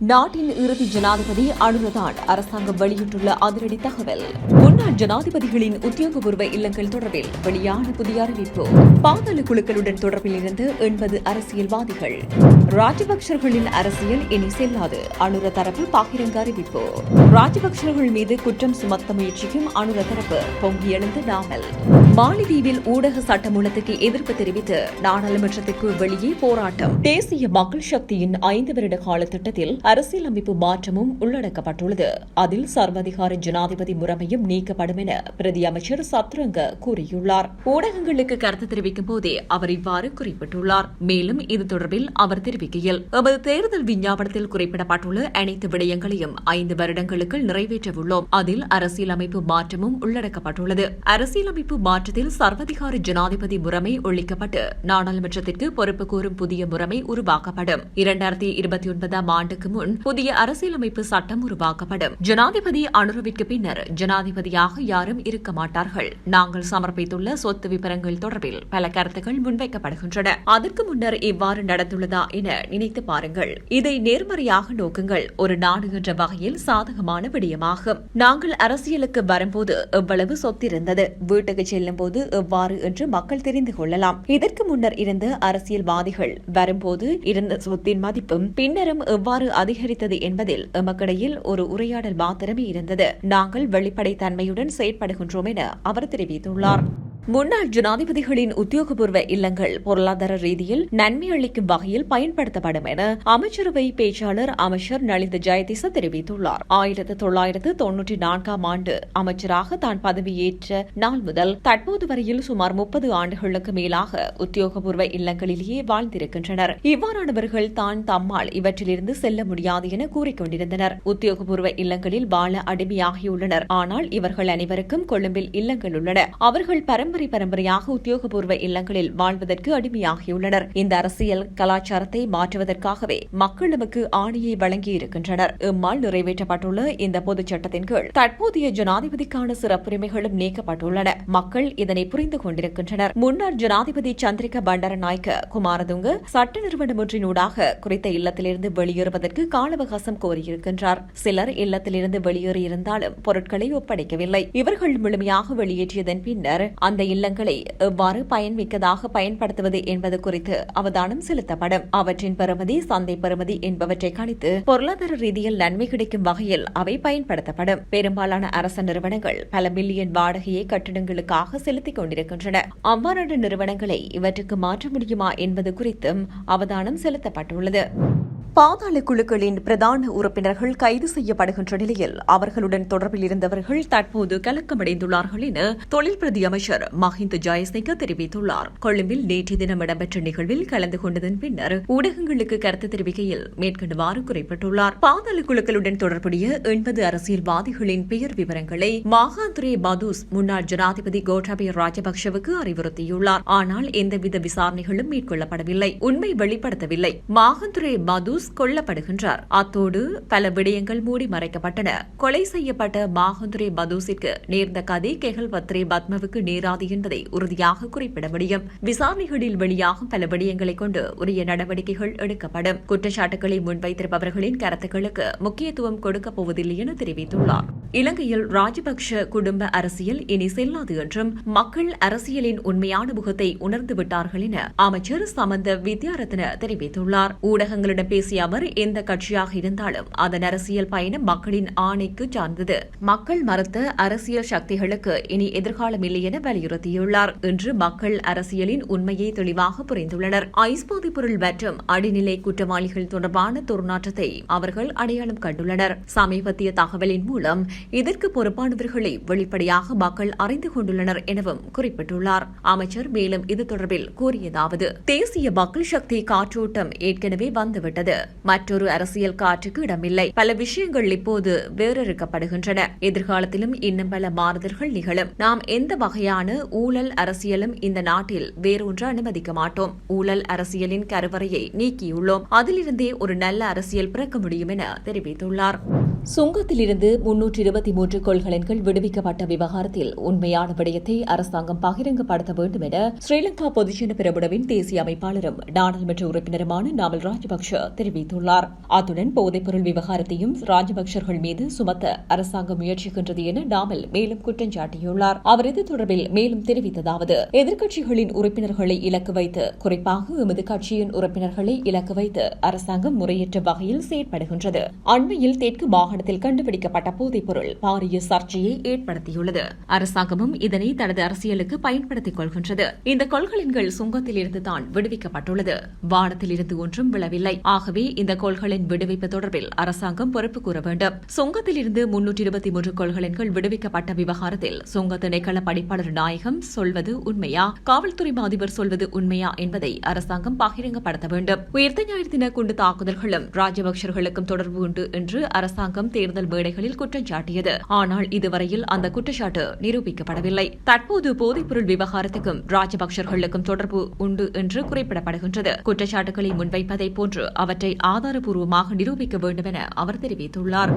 நாட்டின் இறுதி ஜனாதிபதி அனுரதான் அரசாங்கம் வெளியிட்டுள்ள அதிரடி தகவல். முன்னாள் ஜனாதிபதிகளின் உத்தியோகபூர்வ இல்லங்கள் தொடர்பில் வெளியான புதிய அறிவிப்பு. பாதாள குழுக்களுடன் தொடர்பில் இருந்து எண்பது அரசியல்வாதிகள். ராஜபக்சர்களின் அரசியல் இனி செல்லாது. அனுர தரப்பு பகிரங்க அறிவிப்பு. ராஜபக்சர்கள் மீது குற்றம் சுமத்த முயற்சிக்கும் அனுர தரப்பு பொங்கி எழுந்த நாமல் மாலிதீவில் ஊடக சட்டமூலத்துக்கு எதிர்ப்பு தெரிவித்து நாடாளுமன்றத்திற்கு வெளியே போராட்டம். தேசிய மக்கள் சக்தியின் ஐந்து வருட கால திட்டத்தில் அரசியலமைப்பு மாற்றமும் உள்ளடக்கப்பட்டுள்ளது. அதில் சர்வதிகார ஜனாதிபதி முறைமையும் நீக்கப்படும் என பிரதி அமைச்சர் சத்ரங்க கூறியுள்ளார். ஊடகங்களுக்கு கருத்து தெரிவிக்கும் போதே அவர் இவ்வாறு குறிப்பிட்டுள்ளார். மேலும் இது தொடர்பில் அவர் தெரிவிக்கையில் எமது தேர்தல் விஞ்ஞாபனத்தில் குறிப்பிடப்பட்டுள்ள அனைத்து விடயங்களையும் ஐந்து வருடங்களுக்கு நிறைவேற்றவுள்ளோம். அதில் அரசியலமைப்பு மாற்றமும் உள்ளடக்கப்பட்டுள்ளது. அரசியலமைப்பு மாற்றத்தில் சர்வதிகார ஜனாதிபதி முறைமை ஒழிக்கப்பட்டு நாடாளுமன்றத்திற்கு பொறுப்பு கூறும் புதிய முறைமை உருவாக்கப்படும். இரண்டாயிரத்தி இருபத்தி ஒன்பதாம் ஆண்டுக்கு முன் புதிய அரசியலமைப்பு சட்டம் உருவாக்கப்படும். ஜனாதிபதி அனுரவிற்கு பின்னர் ஜனாதிபதியாக யாரும் இருக்க மாட்டார்கள். நாங்கள் சமர்ப்பித்துள்ள சொத்து விவரங்கள் தொடர்பில் பல கருத்துக்கள் முன்வைக்கப்படுகின்றன. அதற்கு முன்னர் இவ்வாறு நடந்துள்ளதா என நினைத்து பாருங்கள். இதை நேர்மறையாக நோக்குங்கள். ஒரு நாடு என்ற வகையில் சாதகமான விடயமாகும். நாங்கள் அரசியலுக்கு வரும்போது எவ்வளவு சொத்திருந்தது? வீட்டுக்கு செல்லும் போது எவ்வாறு என்று மக்கள் தெரிந்து கொள்ளலாம். இதற்கு முன்னர் இருந்த அரசியல்வாதிகள் வரும்போது இருந்த சொத்தின் மதிப்பும் பின்னரும் எவ்வாறு அதிகரித்தது என்பதில் எமக்கிடையில் ஒரு உரையாடல் மாத்திரமே இருந்தது. நாங்கள் வெளிப்படைத்தன்மையுடன் செயற்படுகின்றோம் என அவர் தெரிவித்துள்ளார். முன்னாள் ஜனாதிபதிகளின் உத்தியோகபூர்வ இல்லங்கள் பொருளாதார ரீதியில் நன்மை அளிக்கும் வகையில் பயன்படுத்தப்படும் என அமைச்சரவை பேச்சாளர் அமைச்சர் நளித ஜெயதிச தெரிவித்துள்ளார். ஆயிரத்து தொள்ளாயிரத்து தொன்னூற்றி நான்காம் ஆண்டு அமைச்சராக தான் பதவியேற்ற நாள் முதல் தற்போது வரையில் சுமார் முப்பது ஆண்டுகளுக்கு மேலாக உத்தியோகபூர்வ இல்லங்களிலேயே வாழ்ந்திருக்கின்றனர். இவ்வாறானவர்கள் தான் தம்மால் இவற்றிலிருந்து செல்ல முடியாது என கூறிக்கொண்டிருந்தனர். உத்தியோகபூர்வ இல்லங்களில் வாழ அடிமையாகியுள்ளனர். ஆனால் இவர்கள் அனைவருக்கும் கொழும்பில் இல்லங்கள் உள்ளன. அவர்கள் பரம்பரை பரம்பரையாக உத்தியோகபூர்வ இல்லங்களில் வாழ்வதற்கு அடிமையாகியுள்ளனர். இந்த அரசியல் கலாச்சாரத்தை மாற்றுவதற்காகவே மக்கள் நமக்கு ஆணையை வழங்கியிருக்கின்றனர். இம்மால் நிறைவேற்றப்பட்டுள்ள இந்த பொதுச் சட்டத்தின் கீழ் தற்போதைய ஜனாதிபதிக்கான சிறப்புரிமைகளும் நீக்கப்பட்டுள்ளன. மக்கள் இதனை புரிந்து கொண்டிருக்கின்றனர். முன்னாள் ஜனாதிபதி சந்திரிகா பண்டரநாயக்க குமாரதுங்க சட்ட நிறுவனம் ஒன்றினூடாக குறித்த இல்லத்திலிருந்து வெளியேறுவதற்கு கால அவகாசம் கோரியிருக்கின்றார். சிலர் இல்லத்திலிருந்து வெளியேறியிருந்தாலும் பொருட்களை ஒப்படைக்கவில்லை. இவர்கள் முழுமையாக வெளியேற்றியதன் பின்னர் அந்த இல்லங்களை எவ்வாறு பயன்மிக்கதாக பயன்படுத்துவது என்பது குறித்து அவதானம் செலுத்தப்படும். அவற்றின் பெறுமதி சந்தை பெறுமதி என்பவற்றை கணித்து பொருளாதார ரீதியில் நன்மை கிடைக்கும் வகையில் அவை பயன்படுத்தப்படும். பெரும்பாலான அரச நிறுவனங்கள் பல மில்லியன் வாடகையை கட்டிடங்களுக்காக செலுத்திக் கொண்டிருக்கின்றன. அவ்வாறான நிறுவனங்களை இவற்றுக்கு மாற்ற முடியுமா என்பது குறித்தும் அவதானம் செலுத்தப்பட்டுள்ளது. பாதாள குழுக்களின் பிரதான உறுப்பினர்கள் கைது செய்யப்படுகின்ற நிலையில் அவர்களுடன் தொடர்பில் இருந்தவர்கள் தற்போது கலக்கமடைந்துள்ளார்கள் என தொழில் பிரதி அமைச்சர் மஹிந்த ஜாயசிங்க தெரிவித்துள்ளார். கொழும்பில் நேற்று தினம் இடம்பெற்ற நிகழ்வில் கலந்து கொண்டதன் பின்னர் ஊடகங்களுக்கு கருத்து தெரிவிக்கையில் மேற்கண்டவாறு குறிப்பிட்டுள்ளார். பாதாள குழுக்களுடன் தொடர்புடைய எண்பது அரசியல்வாதிகளின் பெயர் விவரங்களை மாகாந்துரே பதூஸ் முன்னாள் ஜனாதிபதி கோட்டாபய ராஜபக்சவுக்கு அறிவுறுத்தியுள்ளார். ஆனால் எந்தவித விசாரணைகளும் மேற்கொள்ளப்படவில்லை. உண்மை வெளிப்படுத்தவில்லை. மாகந்துரே பதூஸ் கொல்லப்படுகின்றார். அத்தோடு பல விடயங்கள் மூடி மறைக்கப்பட்டன. கொலை செய்யப்பட்ட மாகந்துரே பதூசிற்கு நேர்ந்த கதை கெகல் பத்ரே பத்மவுக்கு நேராது என்பதை உறுதியாக குறிப்பிட முடியும். விசாரணைகளில் வெளியாகும் பல விடயங்களை கொண்டு உரிய நடவடிக்கைகள் எடுக்கப்படும். குற்றச்சாட்டுகளை முன்வைத்திருப்பவர்களின் கருத்துக்களுக்கு முக்கியத்துவம் கொடுக்கப் போவதில்லை என தெரிவித்துள்ளார். இலங்கையில் ராஜபக்ஷ குடும்ப அரசியல் இனி செல்லாது என்றும் மக்கள் அரசியலின் உண்மையான முகத்தை உணர்ந்து விட்டார்கள் என அமைச்சர் சமந்த வித்யாரத்ன தெரிவித்துள்ளார். ஊடகங்களிடம் பேசிய அவர் எந்த கட்சியாக இருந்தாலும் அதன் அரசியல் பயணம் மக்களின் ஆணைக்கு சார்ந்தது. மக்கள் மறுத்த அரசியல் சக்திகளுக்கு இனி எதிர்காலம் இல்லை என வலியுறுத்தியுள்ளார் இன்று மக்கள் அரசியலின் உண்மையை தெளிவாக புரிந்துள்ளனர். ஐஸ் பொருள் மற்றும் அடிநிலை குற்றவாளிகள் தொடர்பான துர்நாற்றத்தை அவர்கள் அடையாளம் கண்டுள்ளனர். சமீபத்திய தகவலின் மூலம் இதற்கு பொறுப்பானவர்களை வெளிப்படையாக மக்கள் அறிந்து கொண்டுள்ளனர் எனவும் குறிப்பிட்டுள்ளார். அமைச்சர் மேலும் இது தொடர்பில் கூறியதாவது தேசிய மக்கள் சக்தி காற்றோட்டம் ஏற்கனவே வந்துவிட்டது. மற்றொரு அரசியல் காற்றுக்கு இடமில்லை. பல விஷயங்கள் இப்போது வேறறுக்கப்படுகின்றன எதிர்காலத்திலும் இன்னும் பல மாறுதல்கள் நிகழும். நாம் எந்த வகையான ஊழல் அரசியலும் இந்த நாட்டில் வேறொன்று அனுமதிக்க மாட்டோம். ஊழல் அரசியலின் கருவறையை நீக்கியுள்ளோம். அதிலிருந்தே ஒரு நல்ல அரசியல் பிறக்க முடியும் என தெரிவித்துள்ளார். சுங்கத்திலிருந்து முன்னூற்றி இருபத்தி மூன்று கொள்கலன்கள் விடுவிக்கப்பட்ட விவகாரத்தில் உண்மையான விடயத்தை அரசாங்கம் பகிரங்கப்படுத்த வேண்டும் என ஸ்ரீலங்கா பொதுஜன பிரபுடவின் தேசிய அமைப்பாளரும் நாடாளுமன்ற உறுப்பினருமான நாமல் ராஜபக்ஷ தெரிவித்துள்ளார். அத்துடன் போதைப்பொருள் விவகாரத்தையும் ராஜபக்சர்கள் மீது சுமத்த அரசாங்கம் முயற்சிக்கின்றது என டாமல் மேலும் குற்றம் சாட்டியுள்ளார். அவர் இது தொடர்பில் மேலும் தெரிவித்ததாவது எதிர்க்கட்சிகளின் உறுப்பினர்களை இலக்கு வைத்து குறிப்பாக எமது கட்சியின் உறுப்பினர்களை இலக்கு வைத்து அரசாங்கம் முறையற்ற வகையில் செயற்படுகின்றது. அண்மையில் தெற்கு மாகாணத்தில் கண்டுபிடிக்கப்பட்ட போதைப்பொருள் பாரிய சர்ச்சையை ஏற்படுத்தியுள்ளது. அரசாங்கமும் இதனை தனது அரசியலுக்கு பயன்படுத்திக் கொள்கின்றது. இந்த கொள்கலன்கள் சுங்கத்தில் இருந்து தான் விடுவிக்கப்பட்டுள்ளது. வானத்தில் இருந்து ஒன்றும் விழவில்லை. ஆகவே இந்த கோள்களின் விடுவிப்பு தொடர்பில் அரசாங்கம் பொறுப்பு கூற வேண்டும். சுங்கத்திலிருந்து முன்னூற்றி இருபத்தி மூன்று கொள்கலன்கள் விடுவிக்கப்பட்ட விவகாரத்தில் சுங்க திணைக்கள பணிப்பாளர் நாயகம் சொல்வது உண்மையா? காவல்துறை அதிபர் சொல்வது உண்மையா என்பதை அரசாங்கம் பகிரங்கப்படுத்த வேண்டும். உயர்த்த ஞாயிறு தின குண்டு தாக்குதல்களும் ராஜபக்சர்களுக்கும் தொடர்பு உண்டு என்று அரசாங்கம் தேர்தல் மேடைகளில் குற்றம் சாட்டியது. ஆனால் இதுவரையில் அந்த குற்றச்சாட்டு நிரூபிக்கப்படவில்லை. தற்போது போதைப்பொருள் விவகாரத்துக்கும் ராஜபக்சர்களுக்கும் தொடர்பு உண்டு என்று குறிப்பிடப்படுகின்றது. குற்றச்சாட்டுகளை முன்வைப்பதை போன்று அவற்றை ஆதாரபூர்வமாக நிரூபிக்க வேண்டும் என அவர் தெரிவித்துள்ளார்.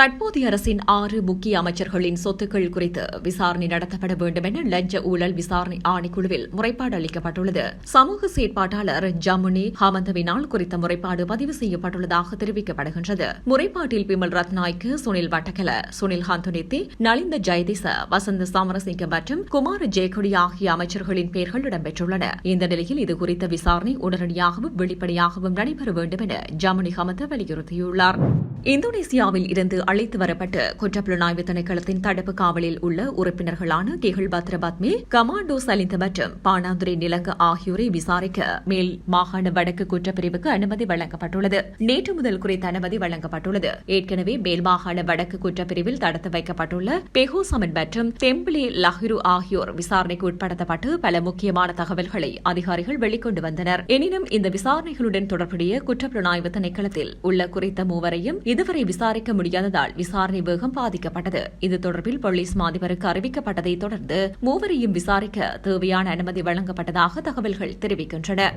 தற்போதைய அரசின் ஆறு முக்கிய அமைச்சர்களின் சொத்துக்கள் குறித்து விசாரணை நடத்தப்பட வேண்டும் என லஞ்ச ஊழல் விசாரணை ஆணைக்குழுவில் முறைப்பாடு அளிக்கப்பட்டுள்ளது. சமூக செயற்பாட்டாளர் ஜமுனி ஹமந்தவினால் குறித்த முறைப்பாடு பதிவு செய்யப்பட்டுள்ளதாக தெரிவிக்கப்படுகின்றது. முறைப்பாட்டில் பிமல் ரத்நாய்க்கு சுனில் வட்டகல சுனில் ஹந்துனித்தி நலிந்த ஜெயதிச வசந்த சமரசிங்க மற்றும் குமார ஜெயக்குடி ஆகிய அமைச்சர்களின் பெயர்கள் இடம்பெற்றுள்ளன. இந்த நிலையில் இதுகுறித்த விசாரணை உடனடியாகவும் வெளிப்படையாகவும் நடைபெற வேண்டும் என ஜமுனி ஹமந்த வலியுறுத்தியுள்ளார். இந்தோனேசியாவில் இருந்து அழைத்து வரப்பட்டு குற்றப்புலனாய்வு திணைக்களத்தின் தடுப்பு காவலில் உள்ள உறுப்பினர்களான கெஹில் பத்ரபத்மே கமாண்டோ சலிந்த மற்றும் பானாந்துரை நிலங்க ஆகியோரை விசாரிக்க மேல் மாகாண வடக்கு குற்றப்பிரிவுக்கு அனுமதி வழங்கப்பட்டுள்ளது. நேற்று முதல் குறித்த அனுமதி வழங்கப்பட்டுள்ளது. ஏற்கனவே மேல் மாகாண வடக்கு குற்றப்பிரிவில் தடுத்து வைக்கப்பட்டுள்ள பெஹோசமன் மற்றும் தெம்பிளி லஹிரு ஆகியோர் விசாரணைக்கு உட்படுத்தப்பட்டு பல முக்கியமான தகவல்களை அதிகாரிகள் வெளிக்கொண்டு வந்தனர். எனினும் இந்த விசாரணைகளுடன் தொடர்புடைய குற்றப்புலனாய்வு திணைக்களத்தில் உள்ள குறித்த மூவரையும் இதுவரை விசாரிக்க முடியாததால் விசாரணை வேகம் பாதிக்கப்பட்டது. இது தொடர்பில் போலீஸ் மாதிபருக்கு அறிவிக்கப்பட்டதை தொடர்ந்து மூவரையும் விசாரிக்க தேவையான அனுமதி வழங்கப்பட்டதாக தகவல்கள் தெரிவிக்கின்றன.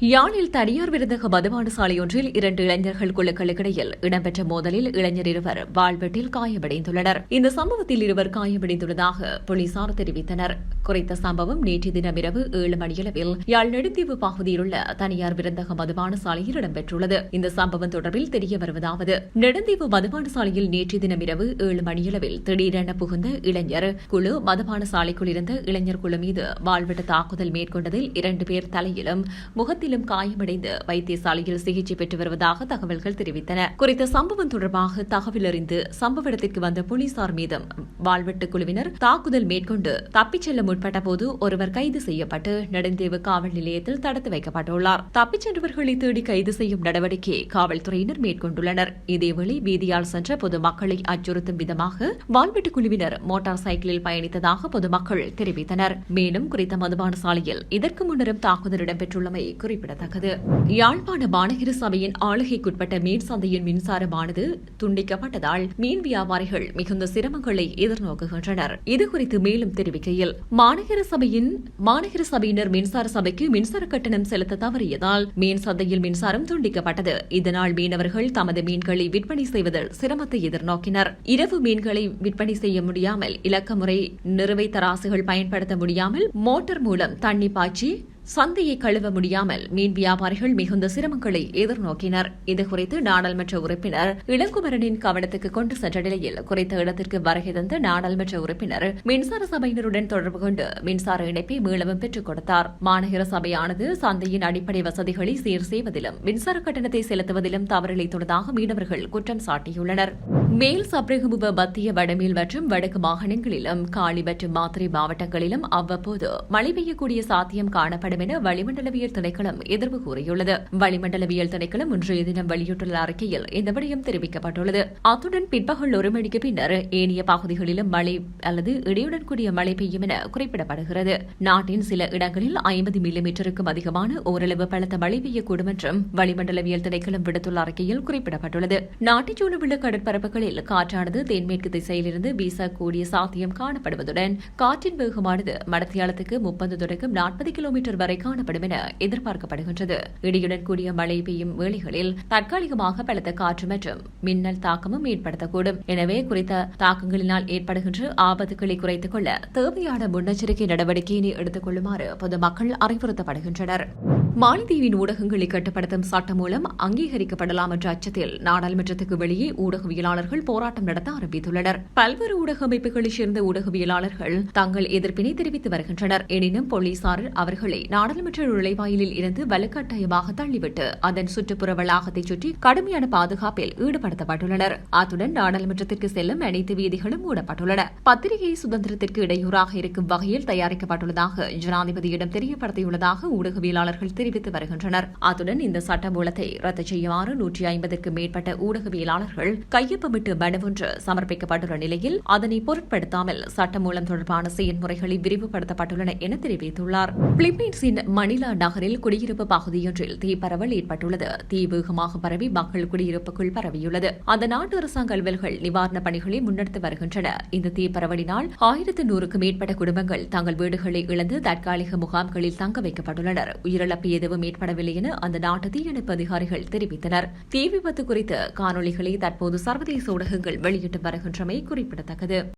யாழில் தனியார் விருந்தக மதுபான சாலையொன்றில் இரண்டு இளைஞர்கள் குழுக்களுக்கிடையில் இடம்பெற்ற மோதலில் இளைஞர் இருவர் வாழ்வெட்டில் காயமடைந்துள்ளனர். இந்த சம்பவத்தில் இருவர் காயமடைந்துள்ளதாக போலீசார் தெரிவித்தனர். குறித்த சம்பவம் நேற்று தினம் இரவு ஏழு மணியளவில் யாழ் நெடுந்தீவு பகுதியில் உள்ள தனியார் விருந்தக மதுபான சாலையில் இடம்பெற்றுள்ளது. இந்த சம்பவம் தொடர்பில் தெரிய வருவதாவது நெடுந்தீவு மதுபான சாலையில் நேற்று தினம் இரவு ஏழு மணியளவில் திடீரென புகுந்த இளைஞர் குழு மதுபான சாலைக்குள் இருந்த இளைஞர் குழு மீது வாழ்வெட்டு தாக்குதல் மேற்கொண்டதில் இரண்டு பேர் தலையிலும் முகத்தில் முகத்திலும் காயமடைந்து வைத்தியசாலையில் சிகிச்சை பெற்று வருவதாக தகவல்கள் தெரிவித்தன. குறித்த சம்பவம் தொடர்பாக தகவல் அறிந்து சம்பவ இடத்திற்கு வந்த போலீசார் மீதும் வாழ்வெட்டு குழுவினர் தாக்குதல் மேற்கொண்டு தப்பிச் செல்ல முற்பட்ட போது ஒருவர் கைது செய்யப்பட்டு நெடுந்தேவு காவல் நிலையத்தில் தடுத்து வைக்கப்பட்டுள்ளார். தப்பிச் சென்றவர்களை தேடி கைது செய்யும் நடவடிக்கையை காவல்துறையினர் மேற்கொண்டுள்ளனர். இதேவேளை வீதியால் சென்ற பொதுமக்களை அச்சுறுத்தும் விதமாக வாழ்வெட்டு குழுவினர் மோட்டார் சைக்கிளில் பயணித்ததாக பொதுமக்கள் தெரிவித்தனர். மேலும் குறித்த மதுபான சாலையில் இதற்கு முன்னரும் தாக்குதல் இடம்பெற்றுள்ளமை குறிப்பிடத்தக்கது. யாழ்ப்பாண மாநகர சபையின் ஆளுகைக்குட்பட்ட மீன் சந்தையின் மின்சாரமானது துண்டிக்கப்பட்டதால் மீன் வியாபாரிகள் மிகுந்த சிரமங்களை எதிர்நோக்குகின்றனர். இதுகுறித்து மேலும் தெரிவிக்கையில் மாநகர சபையின் மாநகர சபையினர் மின்சார சபைக்கு மின்சார கட்டணம் செலுத்த தவறியதால் மீன் சந்தையில் மின்சாரம் துண்டிக்கப்பட்டது. இதனால் மீனவர்கள் தமது மீன்களை விற்பனை செய்வதில் சிரமத்தை எதிர்நோக்கினர். இரவு மீன்களை விற்பனை செய்ய முடியாமல் இலக்க முறை நிறுவை தராசுகள் பயன்படுத்த முடியாமல் மோட்டார் மூலம் தண்ணி பாய்ச்சி சந்தையை கழுவ முடியாமல் மீன் வியாபாரிகள் மிகுந்த சிரமங்களை எதிர்நோக்கினர். இதுகுறித்து நாடாளுமன்ற உறுப்பினர் இளங்குமரனின் கவனத்துக்கு கொண்டு சென்ற நிலையில் குறித்த இடத்திற்கு வருகை தந்த நாடாளுமன்ற உறுப்பினர் மின்சார சபையினருடன் தொடர்பு கொண்டு மின்சார இணைப்பை மீளவும் பெற்றுக் கொடுத்தார். மாநகர சபையானது சந்தையின் அடிப்படை வசதிகளை சீர் செய்வதிலும் மின்சார கட்டணத்தை செலுத்துவதிலும் தவறிழைத்துள்ளதாக மீனவர்கள் குற்றம் சாட்டியுள்ளனர். மேல் சப்ரகமுவ மத்திய வடமேல் மற்றும் வடக்கு மாகாணங்களிலும் காலி மற்றும் மாத்திரை மாவட்டங்களிலும் அவ்வப்போது மழை பெய்யக்கூடிய சாத்தியம் காணப்படும் என வளிமண்டலவியல் திணைக்களம் எதிர்ப்பு கூறியுள்ளது. வளிமண்டலவியல் திணைக்களம் இன்றைய தினம் வெளியிட்டுள்ள அறிக்கையில் இந்த விடயம் தெரிவிக்கப்பட்டுள்ளது. அத்துடன் பிற்பகல் ஒரு மணிக்கு பின்னர் ஏனைய பகுதிகளிலும் மழை அல்லது இடியுடன் கூடிய மழை பெய்யும் என குறிப்பிடப்படுகிறது. நாட்டின் சில இடங்களில் ஐம்பது மில்லிமீட்டருக்கும் அதிகமான ஓரளவு பலத்த மழை பெய்யக்கூடும் என்றும் வளிமண்டலவியல் திணைக்களம் விடுத்துள்ள அறிக்கையில் குறிப்பிடப்பட்டுள்ளது. நாட்டின் உள்ள கடற்பரப்புகளில் காற்றானது தென்மேற்கு திசையிலிருந்து வீசக்கூடிய சாத்தியம் காணப்படுவதுடன் காற்றின் வேகமானது மடத்தியாலத்துக்கு முப்பது தொடக்கம் நாற்பது கிலோமீட்டர் வரை காணப்படும் என எதிர்பார்க்கப்படுகின்றது. இடியுடன் கூடிய மழை பெய்யும் வேளைகளில் தற்காலிகமாக பலத்த காற்று மற்றும் மின்னல் தாக்கமும் ஏற்படுத்தக்கூடும். எனவே குறித்த தாக்கங்களினால் ஏற்படுகின்ற ஆபத்துகளை குறைத்துக் கொள்ள தேவையான முன்னெச்சரிக்கை நடவடிக்கையினை எடுத்துக் கொள்ளுமாறு பொதுமக்கள் அறிவுறுத்தப்படுகின்றனர். மாலத்தீவின் ஊடகங்களை கட்டுப்படுத்தும் சட்டம் மூலம் அங்கீகரிக்கப்படலாம் என்ற அச்சத்தில் நாடாளுமன்றத்துக்கு வெளியே ஊடகவியலாளர்கள் போராட்டம் நடத்த ஆரம்பித்துள்ளனர். பல்வேறு ஊடக அமைப்புகளைச் சேர்ந்த ஊடகவியலாளர்கள் தங்கள் எதிர்ப்பினை தெரிவித்து வருகின்றனர். எனினும் போலீசார் அவர்களை நாடாளுமன்ற நுழைவாயிலில் இருந்து வலுக்கட்டாயமாக தள்ளிவிட்டு அதன் சுற்றுப்புற வளாகத்தை சுற்றி கடுமையான பாதுகாப்பில் ஈடுபடுத்தப்பட்டுள்ளனர். அத்துடன் நாடாளுமன்றத்திற்கு செல்லும் அனைத்து வீதிகளும் மூடப்பட்டுள்ளன. பத்திரிகை சுதந்திரத்திற்கு இடையூறாக இருக்கும் வகையில் தயாரிக்கப்பட்டுள்ளதாக ஜனாதிபதியிடம் தெரியப்படுத்தியுள்ளதாக ஊடகவியலாளர்கள் தெரிவித்து வருகின்றனர். அத்துடன் இந்த சட்டமூலத்தை ரத்து செய்யுமாறு நூற்றி ஐம்பதுக்கு மேற்பட்ட ஊடகவியலாளர்கள் கையொப்பமிட்டு மனு ஒன்று சமர்ப்பிக்கப்பட்டுள்ள நிலையில் அதனை பொருட்படுத்தாமல் சட்டமூலம் தொடர்பான செயல்முறைகளை விரிவுபடுத்தப்பட்டுள்ளன என தெரிவித்துள்ளார். பிலிப்பைன்ஸ் பிலிப்பைன்ஸின் மணிலா நகரில் குடியிருப்பு பகுதியொன்றில் தீ பரவல் ஏற்பட்டுள்ளது. தீ வேகமாக பரவி மக்கள் குடியிருப்புக்குள் பரவியுள்ளது. அந்த நாட்டு அரசாங்க அலுவல்கள் நிவாரணப் பணிகளை முன்னெடுத்து வருகின்றன. இந்த தீ பரவலினால் ஆயிரத்து நூறுக்கும் மேற்பட்ட குடும்பங்கள் தங்கள் வீடுகளை இழந்து தற்காலிக முகாம்களில் தங்க வைக்கப்பட்டுள்ளனர். உயிரிழப்பு எதுவும் ஏற்படவில்லை என அந்த நாட்டு தீயணைப்பு அதிகாரிகள் தெரிவித்தனர். தீ விபத்து குறித்த காணொலிகளை தற்போது சர்வதேச ஊடகங்கள் வெளியிட்டு வருகின்றமை குறிப்பிடத்தக்கது.